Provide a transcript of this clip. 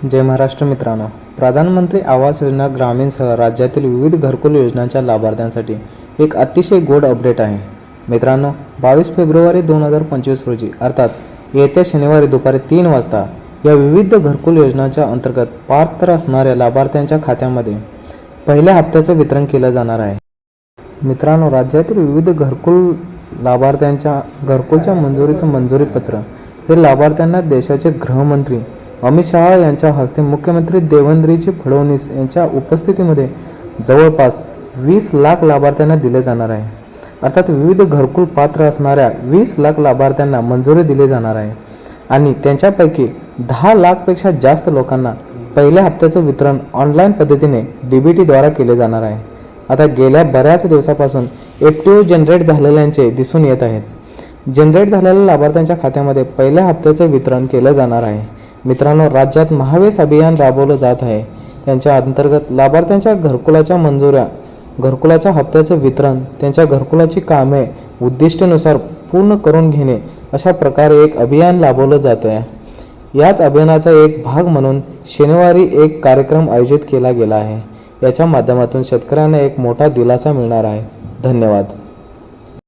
जय महाराष्ट्र मित्रांनो. प्रधानमंत्री आवास योजना ग्रामीणसह राज्यातील विविध घरकुल योजनांच्या लाभार्थ्यांसाठी एक अतिशय गोड अपडेट आहे. मित्रांनो बावीस फेब्रुवारी दोन हजार पंचवीस रोजी अर्थात येत्या शनिवारी दुपारी तीन वाजता या विविध घरकुल योजनांच्या अंतर्गत पात्र असणाऱ्या लाभार्थ्यांच्या खात्यामध्ये पहिल्या हप्त्याचं वितरण केलं जाणार आहे. मित्रांनो राज्यातील विविध घरकुल लाभार्थ्यांच्या घरकुलच्या मंजुरीचं मंजुरीपत्र हे लाभार्थ्यांना देशाचे गृहमंत्री अमित शहा यांच्या हस्ते मुख्यमंत्री देवेंद्रजी फडणवीस यांच्या उपस्थितीमध्ये जवळपास वीस लाख लाभार्थ्यांना दिले जाणार आहे. अर्थात विविध घरकुल पात्र असणाऱ्या वीस लाख लाभार्थ्यांना मंजुरी दिली जाणार आहे. आणि त्यांच्यापैकी दहा लाखपेक्षा जास्त लोकांना पहिल्या हप्त्याचं वितरण ऑनलाईन पद्धतीने डी बी टीद्वारा केले जाणार आहे. आता गेल्या बऱ्याच दिवसापासून ॲक्टिव्ह जनरेट झालेल्यांचे दिसून येत आहेत. जनरेट झालेल्या लाभार्थ्यांच्या खात्यामध्ये पहिल्या हप्त्याचं वितरण केलं जाणार आहे. मित्रांनो राज्यात महावेस अभियान राबवलं जात आहे. त्यांच्या अंतर्गत लाभार्थ्यांच्या घरकुलाच्या मंजुऱ्या घरकुलाच्या हप्त्याचं वितरण त्यांच्या घरकुलाची कामे उद्दिष्टनुसार पूर्ण करून घेणे अशा प्रकारे एक अभियान राबवलं जात आहे. याच अभियानाचा एक भाग म्हणून शनिवारी एक कार्यक्रम आयोजित केला गेला आहे. याच्या माध्यमातून शेतकऱ्यांना एक मोठा दिलासा मिळणार आहे. धन्यवाद.